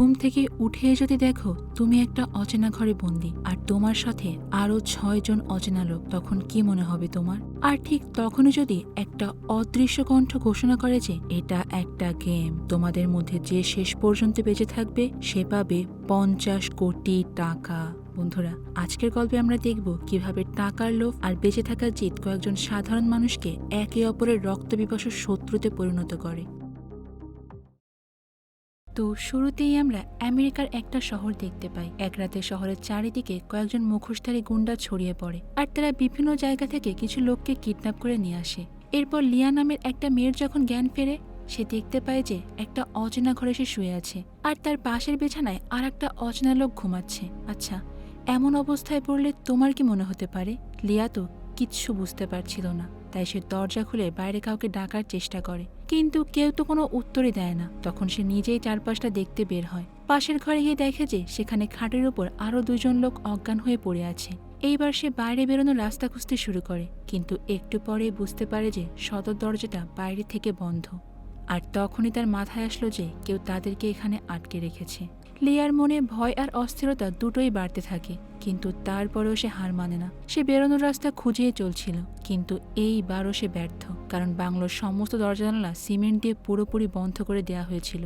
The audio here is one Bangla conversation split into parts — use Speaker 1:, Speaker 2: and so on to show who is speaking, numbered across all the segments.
Speaker 1: ঘুম থেকে উঠে যদি দেখো, তুমি একটা অচেনা ঘরে বন্দি, আর তোমার সাথে আরও ছয় জন অচেনা লোক, তখন কি মনে হবে তোমার? আর ঠিক তখনই যদি একটা অদৃশ্য কণ্ঠ ঘোষণা করে যে এটা একটা গেম, তোমাদের মধ্যে যে শেষ পর্যন্ত বেঁচে থাকবে, সে পাবে পঞ্চাশ কোটি টাকা। বন্ধুরা, আজকের গল্পে আমরা দেখব কীভাবে টাকার লোভ আর বেঁচে থাকার জিত কয়েকজন সাধারণ মানুষকে একে অপরের রক্ত শত্রুতে পরিণত করে। তো শুরুতেই আমরা আমেরিকার একটা শহর দেখতে পাই। এক রাতে শহরের চারিদিকে কয়েকজন মুখোশধারী গুন্ডা ছড়িয়ে পড়ে আর তারা বিভিন্ন জায়গা থেকে কিছু লোককে কিডন্যাপ করে নিয়ে আসে। এরপর লিয়া নামের একটা মেয়ের যখন জ্ঞান ফেরে, সে দেখতে পায় যে একটা অচেনা ঘরে সে শুয়ে আছে আর তার পাশের বিছানায় আর একটা অচেনা লোক ঘুমাচ্ছে। আচ্ছা এমন অবস্থায় পড়লে তোমার কি মনে হতে পারে? লিয়া তো কিচ্ছু বুঝতে পারছিল না, তাই সে দরজা খুলে বাইরে কাউকে ডাকার চেষ্টা করে। কিন্তু কেউ তো কোনো উত্তরই দেয় না। তখন সে নিজেই চারপাশটা দেখতে বের হয়। পাশের ঘরে গিয়ে দেখে যে সেখানে খাটের উপর আরও দুজন লোক অজ্ঞান হয়ে পড়ে আছে। এইবার সে বাইরে বেরোনোর রাস্তা খুঁজতে শুরু করে, কিন্তু একটু পরে বুঝতে পারে যে সদর দরজাটা বাইরে থেকে বন্ধ। আর তখনই তার মাথায় আসলো যে কেউ তাদেরকে এখানে আটকে রেখেছে। লিয়ার মনে ভয় আর অস্থিরতা দুটোই বাড়তে থাকে, কিন্তু তারপরেও সে হার মানে না। সে বেরোনোর রাস্তা খুঁজিয়ে চলছিল, কিন্তু এইবারও সে ব্যর্থ, কারণ বাংলোর সমস্ত দরজা জানালা সিমেন্ট দিয়ে পুরোপুরি বন্ধ করে দেওয়া হয়েছিল।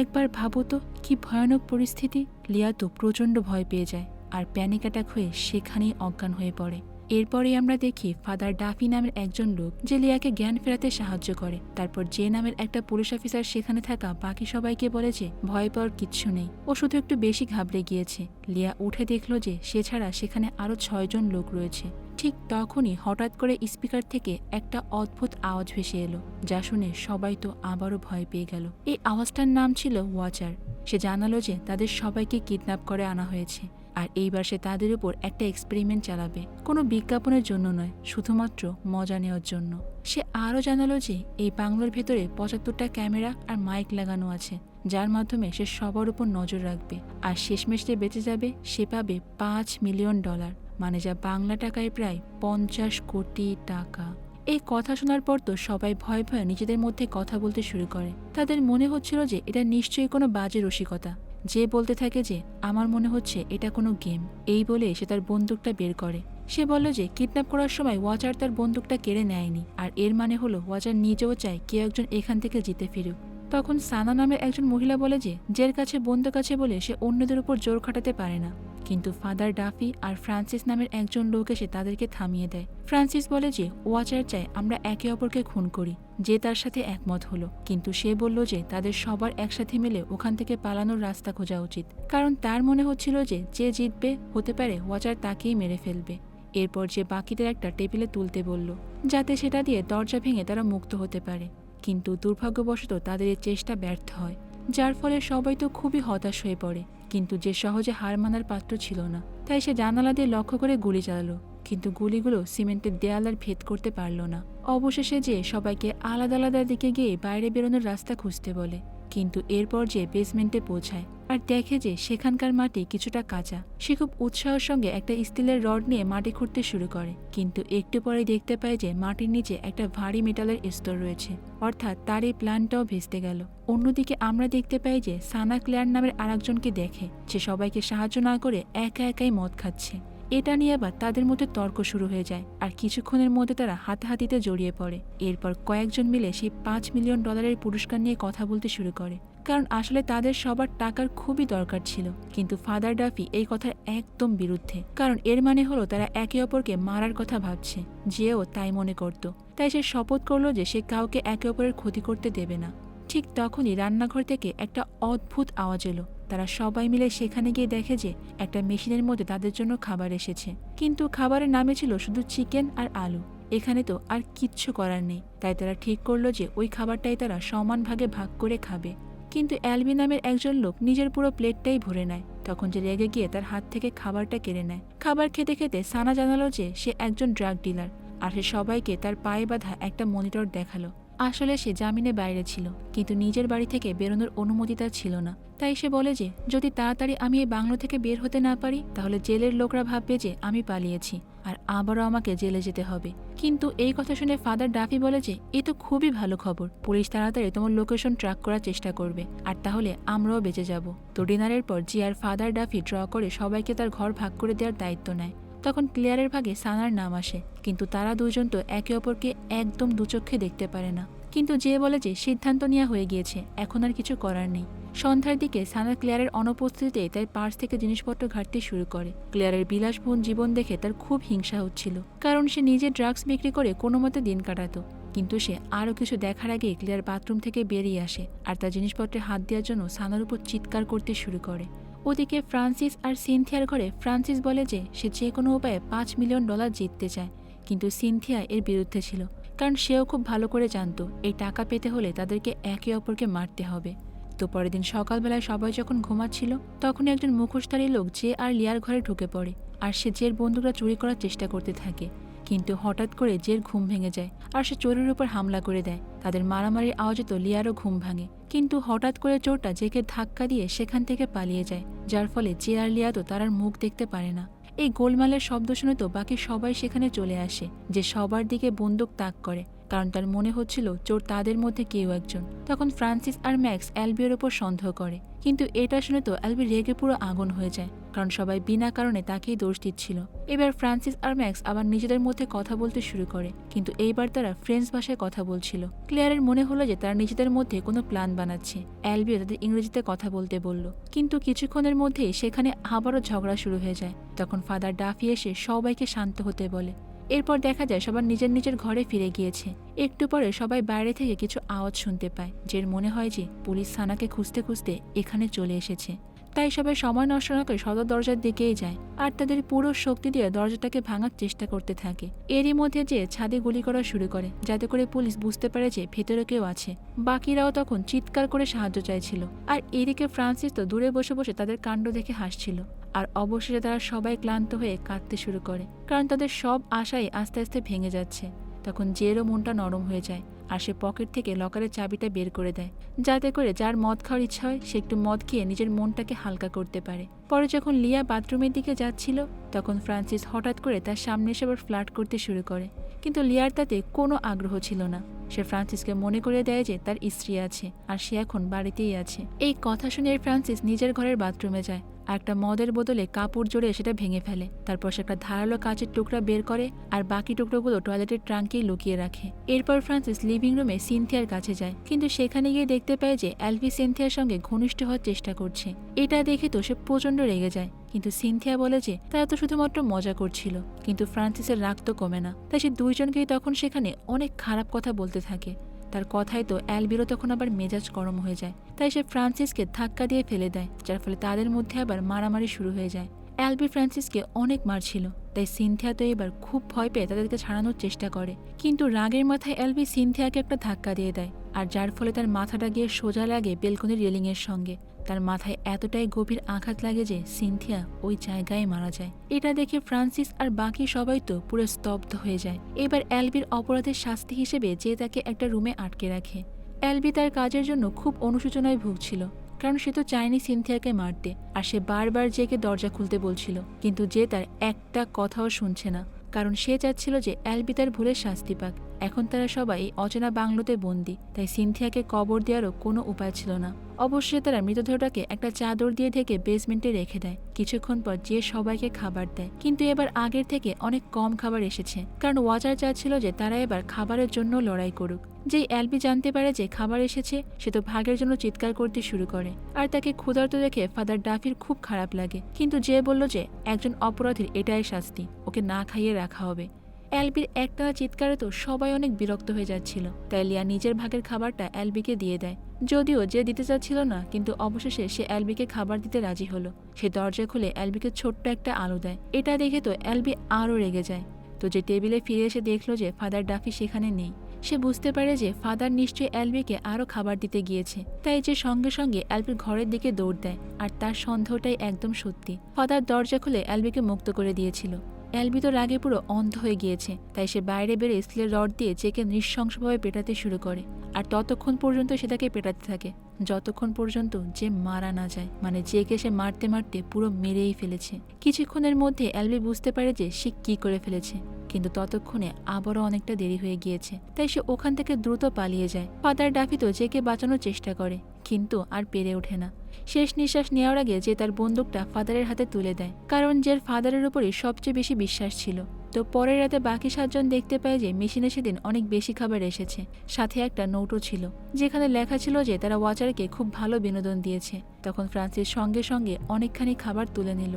Speaker 1: একবার ভাবো তো, কি ভয়ানক পরিস্থিতি। লিয়া তো প্রচণ্ড ভয় পেয়ে যায়, আর প্যানিক অ্যাটাক হয়ে সেখানেই অজ্ঞান হয়ে পড়ে। এরপরেই আমরা দেখি ফাদার ডাফি নামের একজন লোক যে লিয়াকে জ্ঞান ফেরাতে সাহায্য করে। তারপর যে নামের একটা পুলিশ অফিসার সেখানে থাকা বাকি সবাইকে বলে যে ভয় পাওয়ার কিচ্ছু নেই। ও শুধু একটু বেশি ঘাবড়ে গিয়েছে। লিয়া উঠে দেখল যে সে ছাড়া সেখানে আরও ছয়জন লোক রয়েছে। ঠিক তখনই হঠাৎ করে স্পিকার থেকে একটা অদ্ভুত আওয়াজ ভেসে এলো, যা শুনে সবাই তো আবারও ভয় পেয়ে গেল। এই আওয়াজটার নাম ছিল ওয়াচার। সে জানালো যে তাদের সবাইকে কিডন্যাপ করে আনা হয়েছে। আর এইবার সে তাদের উপর একটা এক্সপেরিমেন্ট চালাবে। কোনো বিজ্ঞাপনের জন্য নয়, শুধুমাত্র মজা নেওয়ার জন্য। সে আরও জানালো যে, এই বাংলোর ভেতরে পঁচাত্তরটা ক্যামেরা আর মাইক লাগানো আছে, যার মাধ্যমে সে সবার উপর নজর রাখবে। আর শেষমেশ যে বেঁচে যাবে, সে পাবে পাঁচ মিলিয়ন ডলার মানে যা বাংলা টাকায় প্রায় পঞ্চাশ কোটি টাকা। এই কথা শোনার পর তো সবাই ভয় ভয়ে নিজেদের মধ্যে কথা বলতে শুরু করে। তাদের মনে হচ্ছিল যে, এটা নিশ্চয়ই কোনো বাজে রসিকতা। যে বলতে থাকে যে, আমার মনে হচ্ছে এটা কোনো গেম। এই বলে সে তার বন্দুকটা বের করে। সে বলল যে, কিডন্যাপ করার সময় ওয়াচার তার বন্দুকটা কেড়ে নেয়নি। আর এর মানে হলো ওয়াচার নিজেও চায় কেউ একজন এখান থেকে জিতে ফিরুক। তখন সানা নামের একজন মহিলা বলে যে, জের কাছে, বন্দুক আছে বলে সে অন্যদের উপর জোর খাটাতে পারে না। কিন্তু ফাদার ডাফি আর ফ্রান্সিস নামের একজন লোক এসে তাদেরকে থামিয়ে দেয়। ফ্রান্সিস বলে যে, ওয়াচার চায় আমরা একে অপরকে খুন করি, যে তার সাথে একমত হলো। কিন্তু সে বলল যে, তাদের সবার একসাথে মিলে ওখান থেকে পালানোর রাস্তা খোঁজা উচিত। কারণ তার মনে হচ্ছিল যে যে জিতবে, হতে পারে ওয়াচার তাকেই মেরে ফেলবে। এরপর যে বাকিদের একটা টেবিলে তুলতে বলল, যাতে সেটা দিয়ে দরজা ভেঙে তারা মুক্ত হতে পারে। কিন্তু দুর্ভাগ্যবশত তাদের এই চেষ্টা ব্যর্থ হয়। যার ফলে সবাই তো খুবই হতাশ হয়ে পড়ে। কিন্তু যে সহজে হার মানার পাত্র ছিল না, তাই সে জানালা দিয়ে লক্ষ্য করে গুলি চালালো। কিন্তু গুলিগুলো সিমেন্টের দেয়াল আর ভেদ করতে পারল না। অবশেষে যে সবাইকে আলাদা আলাদা দিকে গিয়ে বাইরে বেরোনোর রাস্তা খুঁজতে বলে। কিন্তু এরপর যে বেসমেন্টে পৌঁছায় আর দেখে যে সেখানকার মাটি কিছুটা কাঁচা, সে খুব উৎসাহের সঙ্গে একটা স্টিলের রড নিয়ে মাটি খুঁড়তে শুরু করে। কিন্তু একটু পরে দেখতে পায় যে মাটির নিচে একটা ভারী মেটালের স্তর রয়েছে। অর্থাৎ তার এই প্ল্যানটাও ভেস্তে গেল। অন্যদিকে আমরা দেখতে পাই যে সানা ক্লেয়ার নামের আরেকজনকে দেখে সে সবাইকে সাহায্য না করে একা একাই মদ খাচ্ছে। এটা নিয়ে আবার তাদের মধ্যে তর্ক শুরু হয়ে যায় আর কিছুক্ষণের মধ্যে তারা হাতাহাতিতে জড়িয়ে পড়ে। এরপর কয়েকজন মিলে সেই পাঁচ মিলিয়ন ডলারের পুরস্কার নিয়ে কথা বলতে শুরু করে। কারণ আসলে তাদের সবার টাকার খুবই দরকার ছিল। কিন্তু ফাদার ডাফি এই কথার একদম বিরুদ্ধে। কারণ এর মানে হলো তারা একে অপরকে মারার কথা ভাবছে। যেও তাই মনে করত। তাই সে শপথ করল যে সে কাউকে একে অপরের ক্ষতি করতে দেবে না। ঠিক তখনই রান্নাঘর থেকে একটা অদ্ভুত আওয়াজ এলো। তারা সবাই মিলে সেখানে গিয়ে দেখে যে একটা মেশিনের মধ্যে তাদের জন্য খাবার এসেছে। কিন্তু খাবারের নামে ছিল শুধু চিকেন আর আলু। এখানে তো আর কিচ্ছু করার নেই। তাই তারা ঠিক করল যে ওই খাবারটাই তারা সমান ভাগে ভাগ করে খাবে। কিন্তু অ্যালবি নামের একজন লোক নিজের পুরো প্লেটটাই ভরে নেয়। তখন যে রেগে গিয়ে তার হাত থেকে খাবারটা কেড়ে নেয়। খাবার খেতে খেতে সানা জানালো যে সে একজন ড্রাগ ডিলার আর সে সবাইকে তার পায়ে বাঁধা একটা মনিটর দেখাল। আসলে সে জামিনে বাইরে ছিল, কিন্তু নিজের বাড়ি থেকে বেরোনোর অনুমতি তার ছিল না। তাই সে বলে যে, যদি তাড়াতাড়ি আমি এই বাংলো থেকে বের হতে না পারি, তাহলে জেলের লোকরা ভাববে যে আমি পালিয়েছি, আর আবারও আমাকে জেলে যেতে হবে। কিন্তু এই কথা শুনে ফাদার ডাফি বলে যে, এ তো খুবই ভালো খবর। পুলিশ তাড়াতাড়ি তোমার লোকেশন ট্র্যাক করার চেষ্টা করবে, আর তাহলে আমরাও বেঁচে যাব। তো ডিনারের পর জি আর ফাদার ডাফি ড্র করে সবাইকে তার ঘর ভাগ করে দেওয়ার দায়িত্ব নেয়। তখন ক্লিয়ারের ভাগে সানার নাম আসে, কিন্তু তারা দুজন তো একে অপরকে একদম দুচক্ষে দেখতে পারে না। কিন্তু যে বলে যে সিদ্ধান্ত নেওয়া হয়ে গিয়েছে, এখন আর কিছু করার নেই। সন্ধ্যার দিকে সানা ক্লিয়ারের অনুপস্থিতিতে তার পার্স থেকে জিনিসপত্র ঘাটতে শুরু করে। ক্লিয়ারের বিলাসবহুল জীবন দেখে তার খুব হিংসা হচ্ছিল, কারণ সে নিজে ড্রাগস বিক্রি করে কোনো মতে দিন কাটাতো। কিন্তু সে আরও কিছু দেখার আগে ক্লিয়ার বাথরুম থেকে বেরিয়ে আসে, আর তার জিনিসপত্রে হাত দেওয়ার জন্য সানার উপর চিৎকার করতে শুরু করে। ওদিকে ফ্রান্সিস আর সিনথিয়ার ঘরে ফ্রান্সিস বলে যে সে যে কোনো উপায়ে পাঁচ মিলিয়ন ডলার জিততে চায়, কিন্তু সিনথিয়া এর বিরুদ্ধে ছিল। কারণ সেও খুব ভালো করে জানত, এই টাকা পেতে হলে তাদেরকে একে অপরকে মারতে হবে। তো পরের দিন সকালবেলায় সবাই যখন ঘুমাচ্ছিল, তখনই একজন মুখোশধারী লোক যে আর লিয়ার ঘরে ঢুকে পড়ে, আর সে জের বন্দুকটা চুরি করার চেষ্টা করতে থাকে। কিন্তু হঠাৎ করে জের ঘুম ভেঙে যায় আর সে চোরের উপর হামলা করে দেয়। তাদের মারামারির আওয়াজে তো লিয়ারও ঘুম ভাঙে। কিন্তু হঠাৎ করে চোরটা জেকে ধাক্কা দিয়ে সেখান থেকে পালিয়ে যায়, যার ফলে জে আর লিয়া তো তার মুখ দেখতে পারে না। এই গোলমালের শব্দ শুনে তো বাকি সবাই সেখানে চলে আসে, যে সবার দিকে বন্দুক তাক করে। কারণ তার মনে হচ্ছিল চোর তাদের মধ্যে কেউ একজন। তখন ফ্রান্সিস আর ম্যাক্স অ্যালবির ওপর সন্দেহ করে। কিন্তু এটা শুনে তো অ্যালবি রেগে পুরো আগুন হয়ে যায়, কারণ সবাই বিনা কারণে তাকেই দোষ দিচ্ছিল। এবার ফ্রান্সিস আর ম্যাক্স আবার নিজেদের মধ্যে কথা বলতে শুরু করে, কিন্তু এইবার তারা ফ্রেঞ্চ ভাষায় কথা বলছিল। ক্লিয়ারের মনে হলো যে তারা নিজেদের মধ্যে কোনো প্ল্যান বানাচ্ছে। অ্যালবিও তাদের ইংরেজিতে কথা বলতে বলল। কিন্তু কিছুক্ষণের মধ্যেই সেখানে আবারও ঝগড়া শুরু হয়ে যায়। তখন ফাদার ডাফি এসে সবাইকে শান্ত হতে বলে। এরপর দেখা যায় সবার নিজের নিজের ঘরে ফিরে গিয়েছে। একটু পরে সবাই বাইরে থেকে কিছু আওয়াজ শুনতে পায় যে মনে হয় যে পুলিশ সানাকে খুঁজতে খুঁজতে এখানে চলে এসেছে। তাই সবাই সময় নষ্ট না করে সদর দরজার দিকেই যায় আর তাদের পুরো শক্তি দিয়ে দরজাটাকে ভাঙার চেষ্টা করতে থাকে। এরই মধ্যে যে ছাদে গুলি করা শুরু করে, যাতে করে পুলিশ বুঝতে পারে যে ভেতরে কেউ আছে। বাকিরাও তখন চিৎকার করে সাহায্য চাইছিল। আর এদিকে ফ্রান্সিস তো দূরে বসে বসে তাদের কাণ্ড দেখে হাসছিল। আর অবশেষে তারা সবাই ক্লান্ত হয়ে কাঁদতে শুরু করে। কারণ তাদের সব আশাই আস্তে আস্তে ভেঙে যাচ্ছে। তখন জেরও মনটা নরম হয়ে যায় আর সে পকেট থেকে লকারের চাবিটা বের করে দেয়। যাতে করে যার মদ খাওয়ার ইচ্ছা হয়, সে একটু মদ খেয়ে নিজের মনটাকে হালকা করতে পারে। পরে যখন লিয়া বাথরুমের দিকে যাচ্ছিল, তখন ফ্রান্সিস হঠাৎ করে তার সামনে এসে আবার ফ্লার্ট করতে শুরু করে। কিন্তু লিয়ার তাতে কোনো আগ্রহ ছিল না। সে ফ্রান্সিসকে মনে করে দেয় যে তার স্ত্রী আছে আর সে এখন বাড়িতেই আছে। এই কথা শুনে ফ্রান্সিস নিজের ঘরের বাথরুমে যায়। একটা মদের বোতলে কাপড় জড়ে সেটা ভেঙে ফেলে। তারপর সে একটা ধারালো কাঁচের টুকরা বের করে আর বাকি টুকরোগুলো টয়লেটের ট্রাঙ্কেই লুকিয়ে রাখে। এরপর ফ্রান্সিস লিভিং রুমে সিনথিয়ার কাছে যায়। কিন্তু সেখানে গিয়ে দেখতে পায় যে অ্যালভি সিনথিয়ার সঙ্গে ঘনিষ্ঠ হওয়ার চেষ্টা করছে। এটা দেখে তো সে প্রচণ্ড রেগে যায়। কিন্তু সিনথিয়া বলে যে তারা তো শুধুমাত্র মজা করছিল। কিন্তু ফ্রান্সিসের রাগ তো কমে না। তাই সে দুইজনকেই তখন সেখানে অনেক খারাপ কথা বলতে থাকে। তার কথায় তো অ্যালবিরো তখন আবার মেজাজ গরম হয়ে যায়। তাই সে ফ্রান্সিসকে ধাক্কা দিয়ে ফেলে দেয়, যার ফলে তাদের মধ্যে আবার মারামারি শুরু হয়ে যায়। অ্যালবি ফ্রান্সিসকে অনেক মারছিল, তাই সিনথিয়া তো এবার খুব ভয় পেয়ে তাদেরকে ছাড়ানোর চেষ্টা করে। কিন্তু রাগের মাথায় অ্যালবি সিনথিয়াকে একটা ধাক্কা দিয়ে দেয়, আর যার ফলে তার মাথাটা গিয়ে সোজা লাগে বেলকনির রেলিংয়ের সঙ্গে। তার মাথায় এতটাই গভীর আঘাত লাগে যে সিনথিয়া ওই জায়গায় মারা যায়। এটা দেখে ফ্রান্সিস আর বাকি সবাই তো পুরো স্তব্ধ হয়ে যায়। এবার অ্যালবির অপরাধের শাস্তি হিসেবে যে তাকে একটা রুমে আটকে রাখে। অ্যালবি তার কাজের জন্য খুব অনুশোচনায় ভুগছিল, কারণ সে তো চায়নি সিনথিয়াকে মারতে, আর সে বারবার জেকে দরজা খুলতে বলছিল, কিন্তু যে তার একটা কথাও শুনছে না, কারণ সে চাচ্ছিল যে অ্যালবি তার ভুলের শাস্তি পাক। এখন তারা সবাই অচেনা বাংলোতে বন্দি, তাই সিনথিয়াকে কবর দেওয়ারও কোনো উপায় ছিল না। অবশ্যই তারা মৃতদেহটাকে একটা চাদর দিয়ে ঢেকে বেসমেন্টে রেখে দেয়। কিছুক্ষণ পর যে সবাইকে খাবার দেয়। কিন্তু এবার আগের থেকে অনেক কম খাবার এসেছে। কারণ ওয়াচার চাচ্ছিল যে তারা এবার খাবারের জন্য লড়াই করুক। যেই অ্যালবি জানতে পারে যে খাবার এসেছে, সে তো ভাগের জন্য চিৎকার করতে শুরু করে। আর তাকে ক্ষুধার্ত দেখে ফাদার ডাফির খুব খারাপ লাগে। কিন্তু যে বলল যে, একজন অপরাধীর এটাই শাস্তি, ওকে না খাইয়ে রাখা হবে। অ্যালবির একটানা চিৎকারে তো সবাই অনেক বিরক্ত হয়ে যাচ্ছিল। তাই লিয়া নিজের ভাগের খাবারটা অ্যালবিকে দিয়ে দেয়। যদিও যে দিতে চাচ্ছিল না, কিন্তু অবশেষে সে অ্যালবিকে খাবার দিতে রাজি হলো। সে দরজা খুলে অ্যালবিকে ছোট্ট একটা আলো দেয়। এটা দেখে তো অ্যালবি আরও রেগে যায়। তো যে টেবিলে ফিরে এসে দেখল যে ফাদার ডাফি সেখানে নেই, সে বুঝতে পারে যে ফাদার নিশ্চয়ই অ্যালবিকে আরও খাবার দিতে গিয়েছে। তাই যে সঙ্গে সঙ্গে অ্যালবির ঘরের দিকে দৌড় দেয়, আর তার সন্দেহটাই একদম সত্যি। ফাদার দরজা খুলে অ্যালবিকে মুক্ত করে দিয়েছিল। এলবি তো রাগে পুরো অন্ধ হয়ে গিয়েছে, তাই সে বাইরে বেড়ে স্টিলের রড দিয়ে জেকে নৃশংসভাবে পেটাতে শুরু করে। আর ততক্ষণ পর্যন্ত সে তাকে পেটাতে থাকে, যতক্ষণ পর্যন্ত যে মারা না যায় মানে জেকে সে মারতে মারতে পুরো মেরেই ফেলেছে। কিছুক্ষণের মধ্যে অ্যালবি বুঝতে পারে যে সে কি করে ফেলেছে, কিন্তু ততক্ষণে আবারও অনেকটা দেরি হয়ে গিয়েছে, তাই সে ওখান থেকে দ্রুত পালিয়ে যায়। ফাদার ডাফি তো জেকে বাঁচানোর চেষ্টা করে, কিন্তু আর পেরে ওঠে না। শেষ নিঃশ্বাস নেওয়ার আগে যে তার বন্দুকটা ফাদারের হাতে তুলে দেয়, কারণ জের ফাদারের উপরই সবচেয়ে বেশি বিশ্বাস ছিল। তো পরের রাতে বাকি সাতজন দেখতে পায় যে মেশিনে সেদিন অনেক বেশি খাবার এসেছে। সাথে একটা নোটও ছিল, যেখানে লেখা ছিল যে তারা ওয়াচারকে খুব ভালো বিনোদন দিয়েছে। তখন ফ্রান্সিস সঙ্গে সঙ্গে অনেকখানি খাবার তুলে নিল।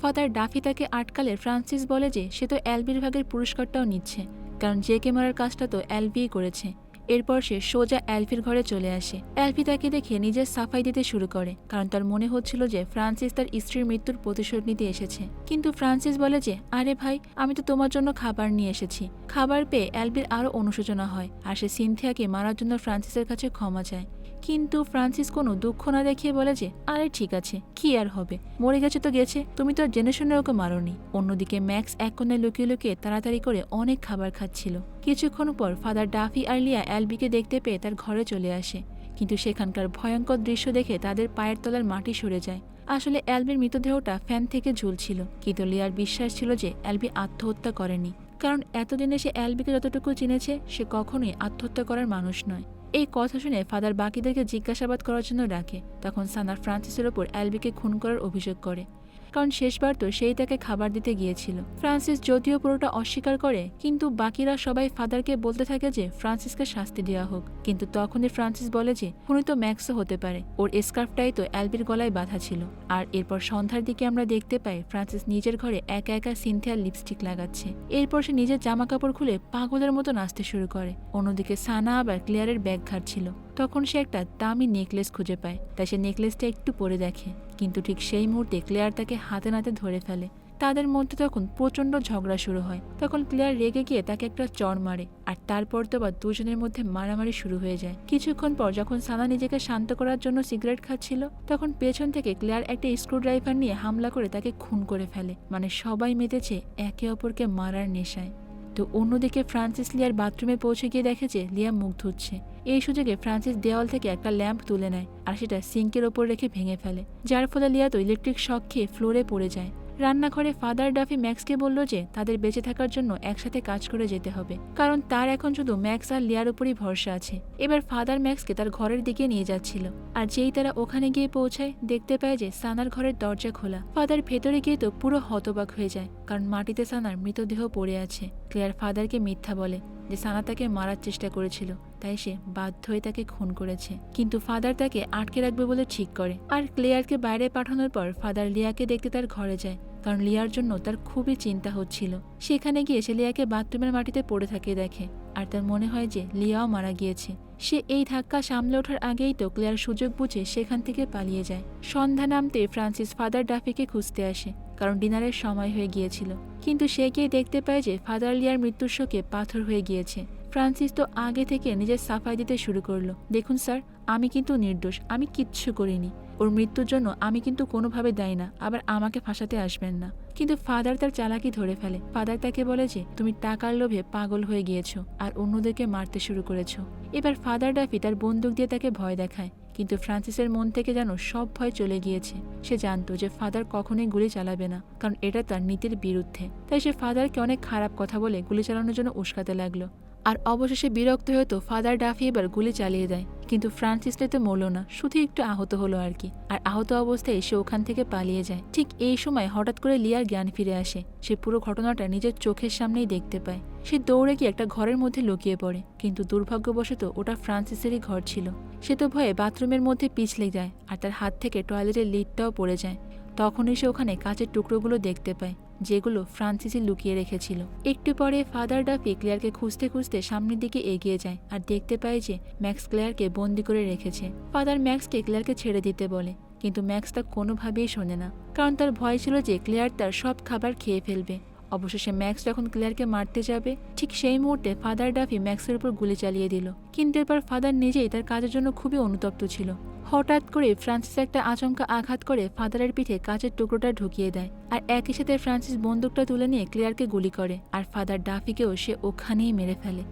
Speaker 1: ফাদার ডাফি তাকে আটকালে ফ্রান্সিস বলে যে সে তো অ্যালবির ভাগের পুরস্কারটাও নিচ্ছে, কারণ জেকে মারার কাজটা তো অ্যালবিই করেছে। এরপর সে সোজা অ্যালফির ঘরে চলে আসে। অ্যালফি তাকে দেখে নিজের সাফাই দিতে শুরু করে, কারণ তার মনে হচ্ছিল যে ফ্রান্সিস তার স্ত্রীর মৃত্যুর প্রতিশোধ নিতে এসেছে। কিন্তু ফ্রান্সিস বলে যে, আরে ভাই, আমি তো তোমার জন্য খাবার নিয়ে এসেছি। খাবার পেয়ে অ্যালবির আরও অনুশোচনা হয়, আর সে সিনথিয়াকে মারার জন্য ফ্রান্সিসের কাছে ক্ষমা চায়। কিন্তু ফ্রান্সিস কোনো দুঃখ না দেখিয়ে বলে যে, আরে ঠিক আছে, কি আর হবে? মরে গেছে তো গেছে, তুমি তো আর জেনে শুনে ওকে মারোনি। অন্যদিকে ম্যাক্স এক কোণে লুকিয়ে লুকিয়ে তাড়াতাড়ি করে অনেক খাবার খাচ্ছিল। কিছুক্ষণ পর ফাদার ডাফি আর লিয়া অ্যালবিকে দেখতে পেয়ে তার ঘরে চলে আসে। কিন্তু সেখানকার ভয়ঙ্কর দৃশ্য দেখে তাদের পায়ের তলার মাটি সরে যায়। আসলে অ্যালবির মৃতদেহটা ফ্যান থেকে ঝুলছিল, কিন্তু লিয়ার বিশ্বাস ছিল যে অ্যালবি আত্মহত্যা করেনি। কারণ এতদিনে সে অ্যালবিকে যতটুকু চিনেছে, সে কখনোই আত্মহত্যা করার মানুষ নয়। এই কথা শুনে ফাদার বাকিদেরকে জিজ্ঞাসাবাদ করার জন্য ডাকে, তখন সানার ফ্রান্সিসের ওপর অ্যালবিকে খুন করার অভিযোগ করে। কারণ শেষবার তো সেই তাকে খাবার দিতে গিয়েছিল। ফ্রান্সিস যদিও পুরোটা অস্বীকার করে, কিন্তু বাকিরা সবাই ফাদারকে বলতে থাকে যে ফ্রান্সিসকে শাস্তি দেওয়া হোক। কিন্তু তখনই ফ্রান্সিস বলে যে খুনি তো ম্যাক্সও হতে পারে। ওর স্কার্ফটাই তো অ্যালবির গলায় বাঁধা ছিল। আর এরপর সন্ধ্যার দিকে আমরা দেখতে পাই ফ্রান্সিস নিজের ঘরে একা একা সিনথিয়ার লিপস্টিক লাগাচ্ছে। এরপর সে নিজের জামা কাপড় খুলে পাগলের মতো নাচতে শুরু করে। অন্যদিকে সানা আবার ক্লিয়ারের ব্যাগ ঘাটছিল তখন সে একটা দামি নেকলেস খুঁজে পায়। তাই সে নেকলেসটা একটু পরে দেখে। কিন্তু ঠিক সেই মুহূর্তে ক্লেয়ার তাকে হাতে নাতে ধরে ফেলে। তাদের মধ্যে তখন প্রচণ্ড ঝগড়া শুরু হয়। তখন ক্লেয়ার রেগে গিয়ে তাকে একটা চড় মারে, আর তারপর তো বা দুজনের মধ্যে মারামারি শুরু হয়ে যায়। কিছুক্ষণ পর যখন সানা নিজেকে শান্ত করার জন্য সিগারেট খাচ্ছিল, তখন পেছন থেকে ক্লেয়ার একটা স্ক্রুড্রাইভার নিয়ে হামলা করে তাকে খুন করে ফেলে। মানে সবাই মেতেছে একে অপরকে মারার নেশায়। তো অন্যদিকে ফ্রান্সিস লিয়ার বাথরুমে পৌঁছে গিয়ে দেখে যে লিয়া মুখ ধুচ্ছে। এই সুযোগে ফ্রান্সিস দেওয়াল থেকে একটা ল্যাম্প তুলে নেয় আর সেটা সিঙ্কের ওপর রেখে ভেঙে ফেলে, যার ফলে লিয়া তো ইলেকট্রিক শখ খেয়ে ফ্লোরে পড়ে যায়। রান্নাঘরে ফাদার ডাফি ম্যাক্সকে বলল যে তাদের বেঁচে থাকার জন্য একসাথে কাজ করে যেতে হবে। কারণ তার এখন শুধু ম্যাক্স আর লিয়ার উপরই ভরসা আছে। এবার ফাদার ম্যাক্সকে তার ঘরের দিকে নিয়ে যাচ্ছিল। আর যেই তারা ওখানে গিয়ে পৌঁছায়, দেখতে পায় যে সানার ঘরের দরজা খোলা। ফাদার ভেতরে গিয়ে তো পুরো হতবাক হয়ে যায়, কারণ মাটিতে সানার মৃতদেহ পড়ে আছে। ক্লিয়ার ফাদারকে মিথ্যা বলে যে সানা তাকে মারার চেষ্টা করেছিল, তাই সে বাধ্য হয়ে তাকে খুন করেছে। কিন্তু ফাদার তাকে আটকে রাখবে বলে ঠিক করে। আর ক্লেয়ারকে বাইরে পাঠানোর পর ফাদার লিয়াকে দেখতে তার ঘরে যায়। কারণ লিয়ার জন্য তার খুবই চিন্তা হচ্ছিল। সেখানে গিয়ে সে লিয়াকে বাথরুমের মাটিতে পড়ে থাকে দেখে, আর তার মনে হয় যে লিয়াও মারা গিয়েছে। সে এই ধাক্কা সামলে ওঠার আগেই তো ক্লেয়ার সুযোগ বুঝে সেখান থেকে পালিয়ে যায়। সন্ধ্যা নামতে ফ্রান্সিস ফাদার ডাফিকে খুঁজতে আসে, কারণ ডিনারের সময় হয়ে গিয়েছিল। কিন্তু সে গিয়ে দেখতে পায় যে ফাদার লিয়ার মৃত্যুর শোকে পাথর হয়ে গিয়েছে। ফ্রান্সিস তো আগে থেকে নিজের সাফাই দিতে শুরু করল। দেখুন স্যার, আমি কিন্তু নির্দোষ, আমি কিচ্ছু করিনি। ওর মৃত্যুর জন্য আমি কিন্তু কোনোভাবে দায়ী না, আবার আমাকে ফাঁসাতে আসবেন না। কিন্তু ফাদার তার চালাকি ধরে ফেলে। ফাদার তাকে বলে যে, তুমি টাকার লোভে পাগল হয়ে গিয়েছো আর অন্যদেরকে মারতে শুরু করেছ। এবার ফাদার ডাফি তার বন্দুক দিয়ে তাকে ভয় দেখায়, কিন্তু ফ্রান্সিসের মন থেকে যেন সব ভয় চলে গিয়েছে। সে জানতো যে ফাদার কখনোই গুলি চালাবে না, কারণ এটা তার নীতির বিরুদ্ধে। তাই সে ফাদারকে অনেক খারাপ কথা বলে গুলি চালানোর জন্য উস্কাতে লাগল। আর অবশেষে বিরক্ত হয়ে তো ফাদার ডাফি এবার গুলি চালিয়ে দেয়। কিন্তু ফ্রান্সিসলে তো মরল না, শুধু একটু আহত হলো আর কি। আর আহত অবস্থায় সে ওখান থেকে পালিয়ে যায়। ঠিক এই সময় হঠাৎ করে লিয়ার জ্ঞান ফিরে আসে। সে পুরো ঘটনাটা নিজের চোখের সামনেই দেখতে পায়। সে দৌড়ে গিয়ে একটা ঘরের মধ্যে লুকিয়ে পড়ে। কিন্তু দুর্ভাগ্যবশত ওটা ফ্রান্সিসেরই ঘর ছিল। সে তো ভয়ে বাথরুমের মধ্যে পিছলে যায় আর তার হাত থেকে টয়লেটের লিডটাও পড়ে যায়। তখনই সে ওখানে কাচের টুকরোগুলো দেখতে পায়। যেগুলো ফ্রান্সিসি লুকিয়ে রেখেছিল। একটু পরে ফাদার ডাফি ক্লেয়ারকে খুঁজতে খুঁজতে সামনের দিকে এগিয়ে যায় আর দেখতে পায় যে ম্যাক্স ক্লেয়ারকে বন্দি করে রেখেছে। ফাদার ম্যাক্সকে ক্লেয়ারকে ছেড়ে দিতে বলে, কিন্তু ম্যাক্স তা কোনোভাবেই শোনে না, কারণ তার ভয় ছিল যে ক্লেয়ার তার সব খাবার খেয়ে ফেলবে। অবশেষে ম্যাক্স যখন ক্লেয়ারকে মারতে যাবে, ঠিক সেই মুহূর্তে ফাদার ডাফি ম্যাক্সের উপর গুলি চালিয়ে দিল। কিন্তু এরপর ফাদার নিজেই তার কাজের জন্য খুবই অনুতপ্ত ছিল। হঠাৎ করে ফ্রান্সিস একটা আচমকা আঘাত করে ফাদারের পিঠে কাঁচের টুকরোটা ঢুকিয়ে দেয় আর একই সাথে ফ্রান্সিস বন্দুকটা তুলে নিয়ে ক্লিয়ারকে গুলি করে আর ফাদার ডাফিকেও সে ওখানেই মেরে ফেলে।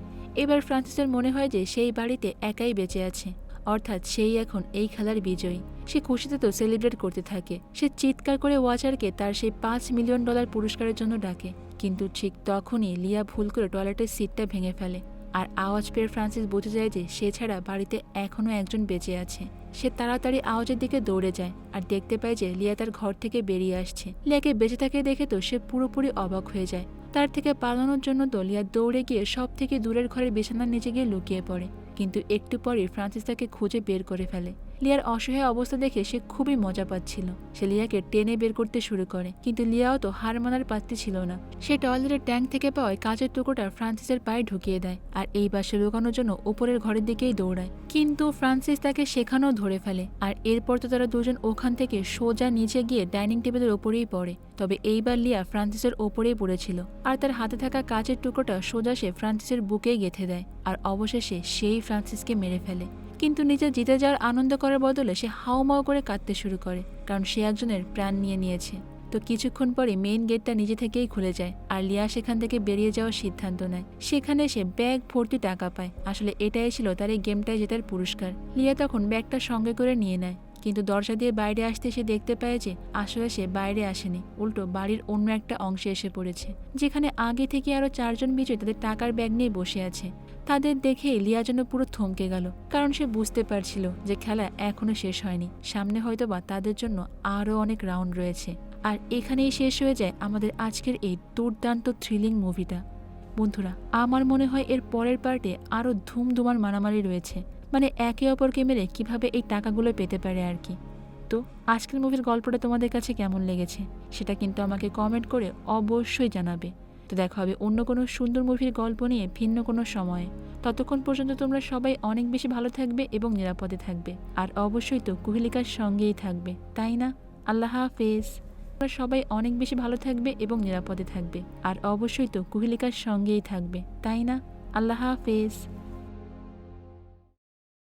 Speaker 1: এবার ফ্রান্সিসের মনে হয় যে সেই বাড়িতে একাই বেঁচে আছে। অর্থাৎ সেই এখন এই খেলার বিজয়ী। সে খুশিতে তো সেলিব্রেট করতে থাকে। সে চিৎকার করে ওয়াচারকে তার সেই পাঁচ মিলিয়ন ডলার পুরস্কারের জন্য ডাকে। কিন্তু ঠিক তখনই লিয়া ভুল করে টয়লেটের সিটটা ভেঙে ফেলে। আর আওয়াজ পেয়ে ফ্রান্সিস বুঝে যায় যে সে ছাড়া বাড়িতে এখনও একজন বেঁচে আছে। সে তাড়াতাড়ি আওয়াজের দিকে দৌড়ে যায় আর দেখতে পায় যে লিয়া তার ঘর থেকে বেরিয়ে আসছে। লিয়াকে বেঁচে থাকে দেখে তো সে পুরোপুরি অবাক হয়ে যায়। তার থেকে পালানোর জন্য তো লিয়া দৌড়ে গিয়ে সব থেকে দূরের ঘরের বিছানার নিচে গিয়ে লুকিয়ে পড়ে। কিন্তু একটু পরই ফ্রান্সিস তাকে খুঁজে বের করে ফেলে। লিয়ার অসহায় অবস্থা দেখে সে খুবই মজা পাচ্ছিল। সে লিয়াকে টেনে বের করতে শুরু করে, কিন্তু লিয়াও তো হার মানার পাত্রী ছিল না। সে টয়লেটের ট্যাঙ্ক থেকে পাওয়ায় কাঁচের টুকরোটা ফ্রান্সিসের পায়ে ঢুকিয়ে দেয় আর এই বাসে লুকানোর জন্য ওপরের ঘরের দিকেই দৌড়ায়। কিন্তু ফ্রান্সিস তাকে সেখানেও ধরে ফেলে আর এরপর তো তারা দুজন ওখান থেকে সোজা নিচে গিয়ে ডাইনিং টেবিলের ওপরেই পড়ে। তবে এইবার লিয়া ফ্রান্সিসের ওপরেই পড়েছিল আর তার হাতে থাকা কাঁচের টুকরোটা সোজা সে ফ্রান্সিসের বুকেই গেঁথে দেয় আর অবশেষে সেই ফ্রান্সিসকে মেরে ফেলে। কিন্তু নিজে জিতে যাওয়ার আনন্দ করার বদলে সে হাউমাউ করে কাঁদতে শুরু করে, কারণ সে একজনের প্রাণ নিয়ে নিয়েছে। তো কিছুক্ষণ পরে মেইন গেটটা নিজে থেকেই খুলে যায়, আর লিয়া সেখান থেকে বেরিয়ে যাওয়ার সিদ্ধান্ত নেয়। সেখানে সে ব্যাগ ভর্তি টাকা পায়। আসলে এটাই ছিল তার এই গেমটায় জেতার পুরস্কার। লিয়া তখন ব্যাগটা সঙ্গে করে নিয়ে নেয়, কিন্তু দরজা দিয়ে বাইরে আসতে সে দেখতে পায় যে আসলে সে বাইরে আসেনি, উল্টো বাড়ির অন্য একটা অংশে এসে পড়েছে, যেখানে আগে থেকে আরও চারজন বিজয়ী তাদের টাকার ব্যাগ নিয়ে বসে আছে। তাদের দেখে লিয়া যেন পুরো থমকে গেল, কারণ সে বুঝতে পারছিল যে খেলা এখনও শেষ হয়নি। সামনে হয়তো বা তাদের জন্য আরও অনেক রাউন্ড রয়েছে। আর এখানেই শেষ হয়ে যায় আমাদের আজকের এই দুর্দান্ত থ্রিলিং মুভিটা বন্ধুরা, আমার মনে হয় এর পরের পার্টে আরও ধুমধুমার মারামারি রয়েছে। মানে একে অপরকে মেরে কীভাবে এই টাকাগুলো পেতে পারে আর কি। তো, আজকের মুভির গল্পটা তোমাদের কাছে কেমন লেগেছে, সেটা কিন্তু আমাকে কমেন্ট করে অবশ্যই জানাবে। তো দেখা হবে অন্য কোনো সুন্দর মুভির গল্প নিয়ে ভিন্ন কোনো সময়ে। ততক্ষণ পর্যন্ত তোমরা সবাই অনেক বেশি ভালো থাকবে এবং নিরাপদে থাকবে। আর অবশ্যই তো কুহেলিকার সঙ্গেই থাকবে, তাই না? আল্লাহ হাফেজ। তোমরা সবাই অনেক বেশি ভালো থাকবে এবং নিরাপদে থাকবে। আর অবশ্যই তো কুহেলিকার সঙ্গেই থাকবে, তাই না? আল্লাহ হাফেজ।